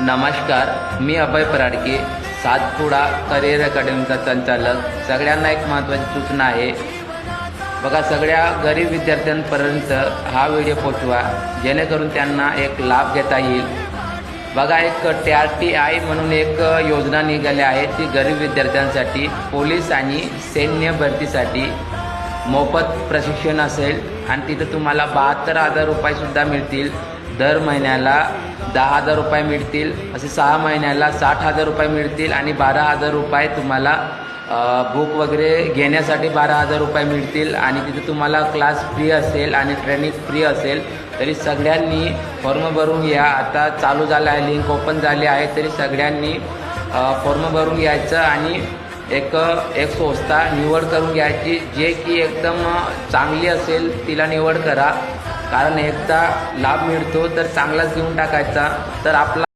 नमस्कार मी अभय पराडके सातपुडा करिअर अकॅडमीचा संचालक. सगळ्यांना एक महत्त्वाची सूचना आहे. बघा सगळ्या गरीब विद्यार्थ्यांपर्यंत हा व्हिडिओ पोचवा. जेणेकरून त्यांना एक लाभ घेता येईल. बघा एक टी आर टी आय म्हणून एक योजना निघाली आहे ती गरीब विद्यार्थ्यांसाठी पोलीस आणि सैन्य भरतीसाठी. मोफत प्रशिक्षण असेल. आणि तिथं तुम्हाला बहात्तर हजार रुपयेसुद्धा मिळतील. दर महिन्याला दहा हजार रुपये मिळतील असे सहा महिन्याला साठ हजार रुपये मिळतील आणि बारा हजार रुपये तुम्हाला बुक वगैरे घेण्यासाठी बारा हजार रुपये मिळतील आणि तिथे तुम्हाला क्लास फ्री असेल आणि ट्रेनिंग फ्री असेल तरी सगळ्यांनी फॉर्म भरून घ्या आता चालू झालं आहे लिंक ओपन झाली आहे तरी सगळ्यांनी फॉर्म भरून घ्यायचं आणि एक एक संस्था निवड करून घ्यायची. जे की एकदम चांगली असेल तिला निवड करा. कारण एकदा लाभ मिळतो तर चांगलाच घेऊन टाकायचा. तर आपला